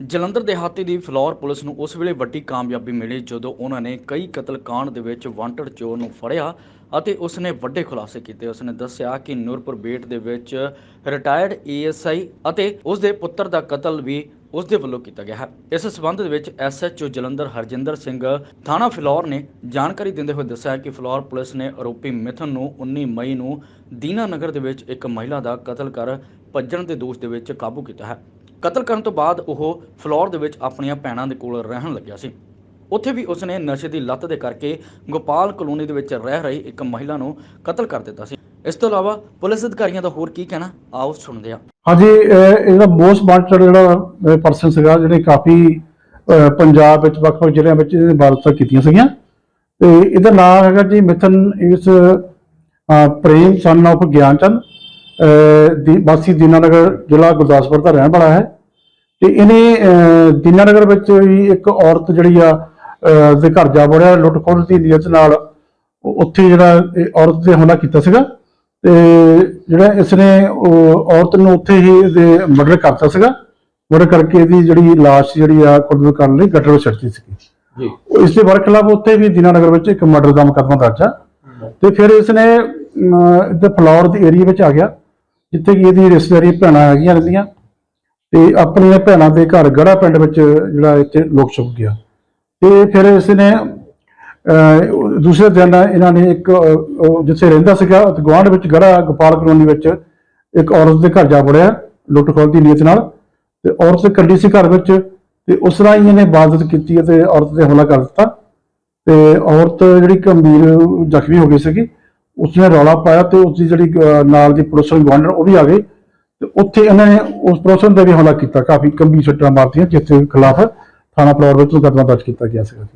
ਜਲੰਧਰ ਦੇਹਾਤੀ ਦੀ ਫਲੋਰ ਪੁਲਿਸ ਨੂੰ ਉਸ ਵੇਲੇ ਵੱਡੀ ਕਾਮਯਾਬੀ ਮਿਲੀ ਜਦੋਂ ਉਹਨਾਂ ਨੇ ਕਈ ਕਤਲकांड ਦੇ ਵਿੱਚ ਵਾਂਟਡ ਚੋਰ ਨੂੰ ਫੜਿਆ ਅਤੇ ਉਸ ਨੇ ਵੱਡੇ ਖੁਲਾਸੇ ਕੀਤੇ। ਉਸਨੇ ਦੱਸਿਆ ਕਿ ਨੂਰਪੁਰ ਬੇਟ ਦੇ ਵਿੱਚ ਰਿਟਾਇਰਡ ਏਐਸਆਈ ਅਤੇ ਉਸ ਦੇ ਪੁੱਤਰ ਦਾ ਕਤਲ ਵੀ ਉਸ ਦੇ ਵੱਲੋਂ ਕੀਤਾ ਗਿਆ ਹੈ। ਇਸ ਸਬੰਧ ਦੇ ਵਿੱਚ ਐਸਐਚਓ ਜਲੰਧਰ ਹਰਜਿੰਦਰ ਸਿੰਘ ਥਾਣਾ ਫਲੋਰ ਨੇ ਜਾਣਕਾਰੀ ਦਿੰਦੇ ਹੋਏ ਦੱਸਿਆ ਕਿ ਫਲੌਰ ਪੁਲਿਸ ਨੇ ਆਰੋਪੀ ਮਿਥਨ ਨੂੰ 19 ਮਈ ਨੂੰ ਦੀਨਾ ਨਗਰ ਦੇ ਵਿੱਚ ਇੱਕ ਮਹਿਲਾ ਦਾ ਕਤਲ ਕਰ ਭੱਜਣ ਦੇ ਦੋਸ਼ ਦੇ ਵਿੱਚ ਕਾਬੂ ਕੀਤਾ ਹੈ। ਕਤਲ ਕਰਨ ਤੋਂ ਬਾਅਦ ਉਹ ਫਲੋਰ ਦੇ ਵਿੱਚ ਆਪਣੀਆਂ ਭੈਣਾਂ ਦੇ ਕੋਲ ਰਹਿਣ ਲੱਗਿਆ ਸੀ। ਉੱਥੇ ਵੀ ਉਸਨੇ ਨਸ਼ੇ ਦੀ ਲੱਤ ਦੇ ਕਰਕੇ ਗੋਪਾਲ ਕਲੋਨੀ ਦੇ ਵਿੱਚ ਰਹਿ ਰਹੀ ਇੱਕ ਮਹਿਲਾ ਨੂੰ ਕਤਲ ਕਰ ਦਿੱਤਾ ਸੀ। ਇਸ ਤੋਂ ਇਲਾਵਾ ਪੁਲਿਸ ਅਧਿਕਾਰੀਆਂ ਦਾ ਹੋਰ ਕੀ ਕਹਿਣਾ ਆਓ ਸੁਣਦੇ ਹਾਂ। ਹਾਂਜੀ ਇਹ ਇਹਦਾ ਮੋਸਟ ਵਾਂਟਡ ਜਿਹੜਾ ਪਰਸਨ ਸੀਗਾ ਜਿਹੜੇ ਕਾਫੀ ਅਹ, ਪੰਜਾਬ ਵਿੱਚ ਵੱਖ-ਵੱਖ ਜ਼ਿਲ੍ਹਿਆਂ ਵਿੱਚ ਇਹਨੇ ਵਾਰਦਾਤਾਂ ਕੀਤੀਆਂ ਸੀਗੀਆਂ। ਤੇ ਇਹਦਾ ਨਾਮ ਹੈਗਾ ਜੀ ਮਿਥਨ ਇਸ ਪ੍ਰੇਮ ਸਨ of ਗਿਆਨਚੰਦ ਅਹ, ਦੀ ਵਾਸੀ ਦੀਨਾਨਗਰ ਜ਼ਿਲ੍ਹਾ ਗੁਰਦਾਸਪੁਰ ਦਾ ਰਹਿਣ ਵਾਲਾ ਹੈ ਤੇ ਇਹਨੇ ਦੀਨਾਨਗਰ ਵਿੱਚ ਹੀ ਇੱਕ ਔਰਤ ਜਿਹੜੀ ਆ ਦੇ ਘਰ ਜਾ ਵੜਿਆ ਲੁੱਟ ਖੋਹ ਦੀ ਨੀਅਤ ਨਾਲ ਉੱਥੇ ਜਿਹੜਾ ਔਰਤ ਤੇ ਹਮਲਾ ਕੀਤਾ ਸੀਗਾ ਤੇ ਜਿਹੜਾ ਇਸਨੇ ਉਹ ਔਰਤ ਨੂੰ ਉੱਥੇ ਹੀ ਇਹਦੇ ਮਰਡਰ ਕਰਤਾ ਸੀਗਾ। ਮਰਡਰ ਕਰਕੇ ਇਹਦੀ ਜਿਹੜੀ ਲਾਸ਼ ਜਿਹੜੀ ਆ ਖੁਦਕੁਸ਼ੀ ਕਰਨ ਲਈ ਗਟਰ ਵਿੱਚ ਛੱਡਤੀ ਸੀਗੀ। ਜੀ। ਇਸ ਦੇ ਵਰ ਖਿਲਾਫ ਉੱਥੇ ਵੀ ਦੀਨਾਨਗਰ ਵਿੱਚ ਇੱਕ ਮਰਡਰ ਦਾ ਮੁਕੱਦਮਾ ਦਰਜ ਆ। ਤੇ ਫਿਰ ਇਸਨੇ ਇੱਥੇ ਫਲੋਰ ਦੇ ਏਰੀਆ ਵਿੱਚ ਆ ਗਿਆ। ਜਿੱਥੇ ਕਿ ਇਹਦੀ ਰਿਸ਼ਤੇਦਾਰੀ ਭੈਣਾਂ ਹੈਗੀਆਂ ਰਹਿੰਦੀਆਂ ਤੇ ਆਪਣੀਆਂ ਭੈਣਾਂ ਦੇ ਘਰ ਗੜਾ ਪਿੰਡ ਵਿੱਚ ਜਿਹੜਾ ਇੱਥੇ ਲੋਕ ਛੁਪ ਗਿਆ। ਤੇ ਫਿਰ ਇਸਨੇ ਅਹ, ਦੂਸਰੇ ਦਿਨ ਇਹਨਾਂ ਨੇ ਇੱਕ ਜਿੱਥੇ ਰਹਿੰਦਾ ਸੀਗਾ ਗਵਾਂਢ ਵਿੱਚ ਗੜਾ ਗੋਪਾਲ ਕਲੋਨੀ ਵਿੱਚ ਇੱਕ ਔਰਤ ਦੇ ਘਰ ਜਾ ਵੜਿਆ ਲੁੱਟ ਖੋਹ ਦੀ ਨੀਅਤ ਨਾਲ। ਤੇ ਔਰਤ ਕੱਢੀ ਸੀ ਘਰ ਵਿੱਚ ਤੇ ਉਸ ਤਰ੍ਹਾਂ ਹੀ ਇਹਨੇ ਇਬਾਦਤ ਕੀਤੀ ਤੇ ਔਰਤ ਤੇ ਹਮਲਾ ਕਰ ਦਿੱਤਾ। ਤੇ ਔਰਤ ਜਿਹੜੀ ਗੰਭੀਰ ਜ਼ਖਮੀ ਹੋ ਗਈ ਸੀਗੀ। ਉਸਨੇ ਰੌਲਾ ਪਾਇਆ ਤੇ ਉਸ ਦੀ ਜਿਹੜੀ ਨਾਲ ਦੀ ਪੁਲਿਸ ਗਵਾਂਢਣ ਉਹ ਵੀ ਆ ਗਏ ਤੇ ਉੱਥੇ ਇਹਨਾਂ ਨੇ ਉਸ ਪਰਸਨ ਤੇ ਵੀ ਹਮਲਾ ਕੀਤਾ ਕਾਫੀ ਗੰਭੀਰ ਸੱਟਾਂ ਮਾਰਤੀਆਂ ਜਿਸ ਦੇ ਖਿਲਾਫ ਥਾਣਾ ਫਲੋਰ ਵਿੱਚ ਮੁਕੱਦਮਾ ਦਰਜ ਕੀਤਾ ਗਿਆ ਸੀਗਾ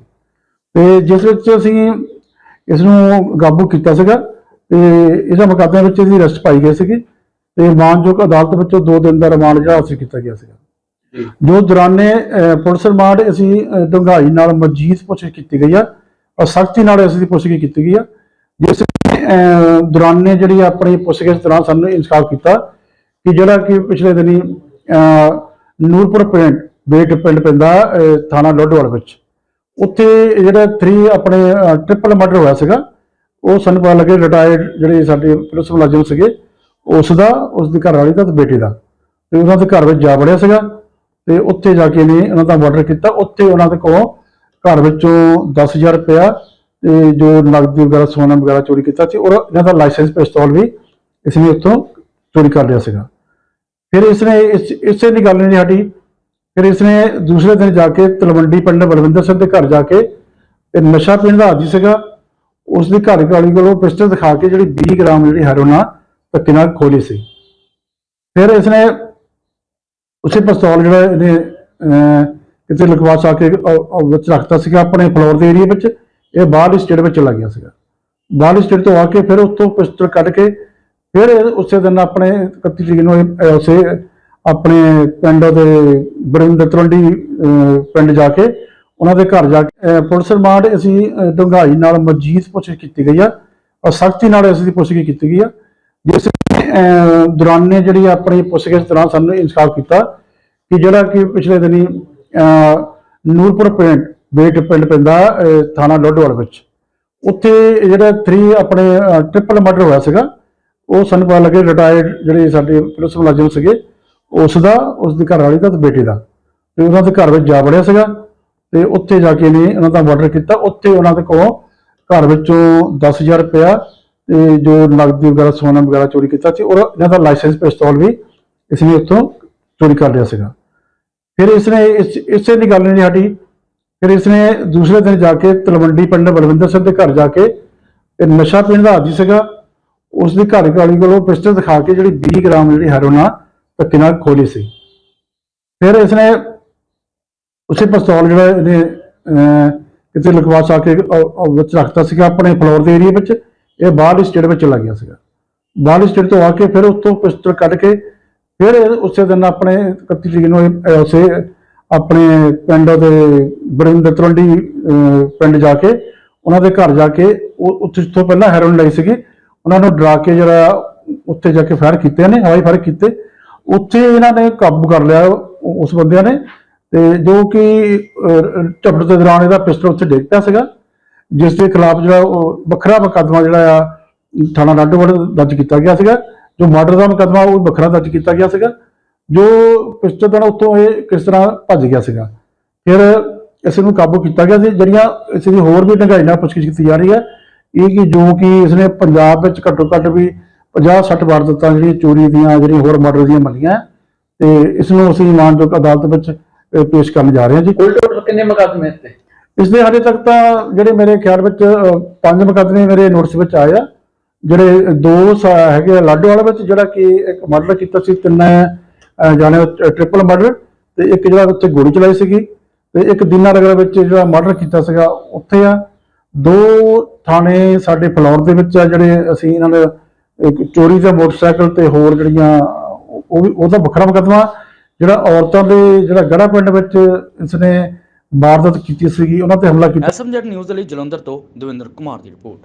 ਤੇ ਜਿਸ ਵਿੱਚ ਅਸੀਂ ਇਸ ਨੂੰ ਕਾਬੂ ਕੀਤਾ ਸੀਗਾ ਤੇ ਇਹਦਾ ਮੁਕੱਦਮੇ ਵਿੱਚ ਇਹਦੀ ਅਰੈਸਟ ਪਾਈ ਗਈ ਸੀਗੀ ਤੇ ਮਾਨਯੋਗ ਅਦਾਲਤ ਵਿੱਚੋਂ 2 ਦਿਨ ਦਾ ਰਿਮਾਂਡ ਜਿਹੜਾ ਹਾਸਲ ਕੀਤਾ ਗਿਆ ਸੀਗਾ। ਜੀ। ਦੌਰਾਨੇ ਪੁਲਿਸ ਰਿਮਾਂਡ ਅਸੀਂ ਡੂੰਘਾਈ ਨਾਲ ਮਜੀਦ ਪੁੱਛਗਿੱਛ ਕੀਤੀ ਗਈ ਆ ਔਰ ਸਖਤੀ ਨਾਲ ਇਸ ਦੀ ਪੁੱਛਗਿੱਛ ਕੀਤੀ ਗਈ ਆ ਜਿਸ ਦੌਰਾਨ ਨੇ ਜਿਹੜੀ ਆਪਣੀ ਪੁੱਛਗਿੱਛ ਦੌਰਾਨ ਸਾਨੂੰ ਇਨਸਾਫ ਕੀਤਾ ਕਿ ਜਿਹੜਾ ਕਿ ਪਿਛਲੇ ਦਿਨੀ ਨੂਰਪੁਰ ਪਿੰਡ, ਬੇਟ ਪਿੰਡ ਪੈਂਦਾ ਥਾਣਾ ਲੋਡਵਾਲ ਵਿੱਚ। ਉੱਥੇ ਜਿਹੜਾ 3 ਆਪਣੇ ਟ੍ਰਿਪਲ ਮਰਡਰ ਹੋਇਆ ਸੀਗਾ, ਉਹ ਸਾਨੂੰ ਪਤਾ ਲੱਗੇ ਰਿਟਾਇਰਡ ਜਿਹੜੇ ਸਾਡੇ ਪੁਲਿਸ ਮੁਲਾਜ਼ਮ ਸੀਗੇ ਉਸ ਦਾ ਉਸ ਦੀ ਘਰ ਵਾਲੀ ਦਾ ਤੇ ਬੇਟੇ ਦਾ। ਤੇ ਉਹਨਾਂ ਦੇ ਘਰ ਵਿੱਚ ਜਾ ਵੜਿਆ ਸੀਗਾ, ਤੇ ਉੱਥੇ ਜਾ ਕੇ ਨੇ ਉਹਨਾਂ ਦਾ ਮਰਡਰ ਕੀਤਾ। ਉੱਥੇ ਉਹਨਾਂ ਦੇ ਕੋਲੋਂ ਘਰ ਵਿੱਚੋਂ 10000 ਰੁਪਇਆ ਤੇ ਜੋ ਨਗਦੀ ਵਗੈਰਾ ਸੋਨਾ ਵਗੈਰਾ ਚੋਰੀ ਕੀਤਾ ਸੀ ਔਰ ਇਹਨਾਂ ਦਾ ਲਾਇਸੈਂਸ ਪਿਸਤੌਲ ਵੀ ਇਸਨੇ ਉੱਥੋਂ ਚੋਰੀ ਕਰ ਲਿਆ ਸੀਗਾ। ਫਿਰ ਇਸਨੇ ਇਸ ਇਸੇ ਦੀ ਗੱਲ ਨਹੀਂ ਹਟੀ। ਫਿਰ ਇਸਨੇ ਦੂਸਰੇ ਦਿਨ ਜਾ ਕੇ ਤਲਵੰਡੀ ਪਿੰਡ ਬਲਵਿੰਦਰ ਸਿੰਘ ਦੇ ਘਰ ਜਾ ਕੇ ਤੇ ਨਸ਼ਾ ਪੀਣ ਦਾ ਆਦੀ ਸੀਗਾ। ਉਸ ਦੀ ਘਰ ਵਾਲੀ ਕੋਲੋਂ ਪਿਸਟਲ ਦਿਖਾ ਕੇ ਜਿਹੜੀ 20 ਗ੍ਰਾਮ ਜਿਹੜੀ ਹੈਰੋਨਾ ਧੱਕੇ ਨਾਲ ਖੋਲੀ ਸੀ। ਫਿਰ ਇਸਨੇ ਉਸੇ ਪਿਸਤੌਲ ਜਿਹੜਾ ਇਹਨੇ ਅਹ, ਕਿਤੇ ਲਗਵਾ ਸਾ ਕੇ ਅਹ, ਅਹ, ਵਿੱਚ ਰੱਖਤਾ ਸੀਗਾ ਆਪਣੇ ਫਲੋਰ ਦੇ ਏਰੀਆ ਵਿੱਚ। ਇਹ ਬਾਹਰਲੀ ਸਟੇਟ ਵਿੱਚ ਚਲਾ ਗਿਆ ਸੀਗਾ। ਬਾਹਰਲੀ ਸਟੇਟ ਤੋਂ ਆ ਕੇ ਫਿਰ ਉੱਥੋਂ ਪਿਸਤਲ ਕੱਢ ਕੇ ਫਿਰ ਉਸੇ ਦਿਨ ਆਪਣੇ 31 ਤਰੀਕ ਨੂੰ ਇਹ, ਉਸੇ ਆਪਣੇ ਪਿੰਡ ਦੇ ਬਰਿੰਦਰ ਤਲਵੰਡੀ ਪਿੰਡ ਜਾ ਕੇ ਉਹਨਾਂ ਦੇ ਘਰ ਜਾ ਕੇ ਪੁਲਿਸ ਰਿਮਾਂਡ ਅਸੀਂ ਅਹ, ਡੂੰਘਾਈ ਨਾਲ ਮਜੀਦ ਪੁੱਛਗਿੱਛ ਕੀਤੀ ਗਈ ਆ ਔਰ ਸਖਤੀ ਨਾਲ ਇਸ ਦੀ ਪੁੱਛਗਿੱਛ ਕੀਤੀ ਗਈ ਆ। ਜਿਸ ਅਹ, ਦੌਰਾਨੇ ਜਿਹੜੀ ਆਪਣੀ ਪੁੱਛਗਿੱਛ ਦੌਰਾਨ ਸਾਨੂੰ ਇਨਸਾਫ ਕੀਤਾ ਕਿ ਜਿਹੜਾ ਕਿ ਪਿਛਲੇ ਦਿਨੀ ਨੂਰਪੁਰ ਪਿੰਡ ਬੇਟ ਪਿੰਡ ਪੈਂਦਾ ਥਾਣਾ ਲੋਡਵਾਲ ਵਿੱਚ। ਉੱਥੇ ਜਿਹੜਾ 3 ਆਪਣੇ ਟ੍ਰਿਪਲ ਮਰਡਰ ਹੋਇਆ ਸੀਗਾ, ਉਹ ਸਾਨੂੰ ਪਤਾ ਲੱਗੇ ਰਿਟਾਇਰਡ ਜਿਹੜੇ ਸਾਡੇ ਪੁਲਿਸ ਮੁਲਾਜ਼ਮ ਸੀਗੇ, ਉਸ ਦਾ, ਉਸ ਦੀ ਘਰ ਵਾਲੀ ਦਾ ਤੇ ਬੇਟੇ ਦਾ। ਤੇ ਉਹਨਾਂ ਦੇ ਘਰ ਵਿੱਚ ਜਾ ਵੜਿਆ ਸੀਗਾ, ਤੇ ਉੱਥੇ ਜਾ ਕੇ ਨੇ ਉਹਨਾਂ ਦਾ ਮਰਡਰ ਕੀਤਾ। ਉੱਥੇ ਉਹਨਾਂ ਦੇ ਕੋਲੋਂ ਘਰ ਵਿੱਚੋਂ 10000 ਰੁਪਇਆ ਤੇ ਜੋ ਨਗਦੀ ਵਗੈਰਾ, ਸੋਨਾ ਵਗੈਰਾ ਚੋਰੀ ਕੀਤਾ ਸੀ, ਔਰ ਇਹਨਾਂ ਦਾ ਲਾਇਸੈਂਸ ਪਿਸਤੌਲ ਵੀ ਇਸ ਇਸਨੇ ਉੱਥੋਂ ਚੋਰੀ ਕਰ ਲਿਆ ਸੀਗਾ। ਫਿਰ ਇਸਨੇ, ਇਸ, ਇਸੇ ਦੀ ਗੱਲ ਨਹੀਂ ਸਾਡੀ ਫਿਰ ਇਸਨੇ ਦੂਸਰੇ ਦਿਨ ਜਾ ਕੇ ਤਲਵੰਡੀ ਪਿੰਡ ਬਲਵਿੰਦਰ ਸਿੰਘ ਦੇ ਘਰ ਜਾ ਕੇ ਇਹ ਨਸ਼ਾ ਪੀਣ ਦਾ ਆਦੀ ਸੀਗਾ। ਉਸ ਦੀ ਘਰ ਵਾਲੀ ਕੋਲੋਂ ਪਿਸਟਲ ਦਿਖਾ ਕੇ ਜਿਹੜੀ 20 ਗ੍ਰਾਮ ਜਿਹੜੀ ਹੈਰੋਇਨ ਧੱਕੇ ਨਾਲ ਖੋਲੀ ਸੀ। ਫਿਰ ਇਸਨੇ ਉਸੇ ਪਿਸਤੌਲ ਜਿਹੜਾ ਇਹਨੇ ਕਿਤੇ ਲਗਵਾ ਸਾ ਕੇ ਅਹ, ਅਹ, ਵਿੱਚ ਰੱਖਤਾ ਸੀਗਾ ਆਪਣੇ ਫਲੋਰ ਦੇ ਏਰੀਆ ਵਿੱਚ। ਇਹ ਬਾਹਰਲੀ ਸਟੇਟ ਵਿੱਚ ਚਲਾ ਗਿਆ ਸੀਗਾ। ਬਾਹਰਲੀ ਸਟੇਟ ਤੋਂ ਆ ਕੇ ਫਿਰ ਉਸ ਤੋਂ ਪਿਸਟਲ ਕੱਢ ਕੇ ਫਿਰ ਉਸੇ ਦਿਨ ਆਪਣੇ 31 ਤਰੀਕ ਨੂੰ ਉਸੇ ਆਪਣੇ ਪਿੰਡ ਦੇ ਬਰਿੰਦਰ ਤਲਵੰਡੀ ਪਿੰਡ ਜਾ ਕੇ ਉਹਨਾਂ ਦੇ ਘਰ ਜਾ ਕੇ ਉਹ ਉੱਥੇ ਤੋਂ ਪਹਿਲਾਂ ਹੈਰੋਇਨ ਲਈ ਸੀਗੀ ਉਹਨਾਂ ਨੂੰ ਡਰਾ ਕੇ ਜਿਹੜਾ ਉੱਥੇ ਜਾ ਕੇ ਫਾਇਰ ਕੀਤੇ ਨੇ ਹਵਾਈ ਫਾਇਰ ਕੀਤੇ। ਉੱਥੇ ਇਹਨਾਂ ਨੇ ਕਾਬੂ ਕਰ ਲਿਆ ਉਸ ਬੰਦਿਆਂ ਨੇ ਤੇ ਜੋ ਕਿ ਅਹ, ਦੇ ਦੌਰਾਨ ਇਹਦਾ ਪਿਸਟਲ ਉੱਥੇ ਡਿੱਗ ਪਿਆ ਸੀਗਾ ਜਿਸ ਦੇ ਖਿਲਾਫ ਜਿਹੜਾ ਉਹ ਵੱਖਰਾ ਮੁਕੱਦਮਾ ਜਿਹੜਾ ਆ ਥਾਣਾ ਲਾਡੋਵਾਲ ਦਰਜ ਕੀਤਾ ਗਿਆ ਸੀਗਾ। ਜੋ ਮਰਡਰ ਦਾ ਮੁਕੱਦਮਾ ਉਹ ਵੱਖਰਾ ਦਰਜ ਕੀਤਾ ਗਿਆ ਸੀਗਾ। ਜੋ ਪਿਸਟਲ ਦਾ ਉੱਥੋਂ ਇਹ ਕਿਸ ਤਰ੍ਹਾਂ ਭੱਜ ਗਿਆ ਸੀਗਾ। ਫਿਰ ਇਸ ਨੂੰ ਕਾਬੂ ਕੀਤਾ ਗਿਆ ਸੀ। ਜਿਹੜੀਆਂ ਇਸ ਦੀ ਹੋਰ ਵੀ ਢੰਗਾਈ ਨਾਲ ਪੁੱਛਗਿੱਛ ਕੀਤੀ ਜਾ ਰਹੀ ਹੈ ਇਹ ਕਿ ਜੋ ਕਿ ਇਸਨੇ ਪੰਜਾਬ ਵਿੱਚ ਘੱਟੋ ਘੱਟ ਵੀ 50 60 ਵਾਰਦਾਤਾਂ ਜਿਹੜੀਆਂ ਚੋਰੀ ਦੀਆਂ ਜਿਹੜੀਆਂ ਹੋਰ ਮਰਡਰ ਦੀਆਂ ਮੰਨੀਆਂ ਤੇ ਇਸ ਨੂੰ ਅਸੀਂ ਮਾਨਯੋਗ ਅਦਾਲਤ ਵਿੱਚ ਪੇਸ਼ ਕਰਨ ਜਾ ਰਹੇ ਹਾਂ ਜੀ। ਕੁੱਲ ਟੋਟਲ ਕਿੰਨੇ ਮੁਕੱਦਮੇ ਇਸ ਤੇ? ਇਸ ਦੇ ਹਾਲੇ ਤੱਕ ਤਾਂ ਜਿਹੜੇ ਮੇਰੇ ਖਿਆਲ ਵਿੱਚ ਪੰਜ ਮੁਕੱਦਮੇ ਮੇਰੇ ਨੋਟਿਸ ਵਿੱਚ ਆਏ ਆ। ਜਿਹੜੇ ਦੋ ਹੈਗੇ ਆ ਲਾਡੋਵਾਲ ਵਿੱਚ ਜਿਹੜਾ ਕਿ ਇੱਕ ਮਰਡਰ ਕੀਤਾ ਸੀ ਤਿੰਨ ਜਾਣੇ ਟ੍ਰਿਪਲ ਮਰਡਰ ਤੇ ਇੱਕ ਜਿਹੜਾ ਉੱਥੇ ਗੋਲੀ ਚਲਾਈ ਸੀਗੀ, ਤੇ ਇੱਕ ਦਿਨਾ ਨਗਰ ਵਿੱਚ ਜਿਹੜਾ ਮਰਡਰ ਕੀਤਾ ਸੀਗਾ, ਉੱਥੇ ਆ। ਦੋ ਥਾਣੇ ਸਾਡੇ ਫਲੌਰ ਦੇ ਵਿੱਚ ਆ ਜਿਹੜੇ ਅਸੀਂ ਇਹਨਾਂ ਨੇ ਚੋਰੀ ਦਾ ਮੋਟਰਸਾਈਕਲ ਤੇ ਹੋਰ ਜਿਹੜੀਆਂ, ਉਹ ਵੀ, ਉਹਦਾ ਵੱਖਰਾ ਮੁਕੱਦਮਾ, ਜਿਹੜਾ ਔਰਤਾਂ ਦੇ ਜਿਹੜਾ ਗੜਾ ਪਿੰਡ ਵਿੱਚ ਇਸਨੇ ਵਾਰਦਾਤ ਕੀਤੀ ਸੀਗੀ, ਉਹਨਾਂ ਤੇ ਹਮਲਾ ਕੀਤਾ। ਐਸਐਮਜੈਡ ਨਿਊਜ਼ ਦੇ ਲਈ ਜਲੰਧਰ ਤੋਂ ਦਵਿੰਦਰ ਕੁਮਾਰ ਦੀ ਰਿਪੋਰਟ।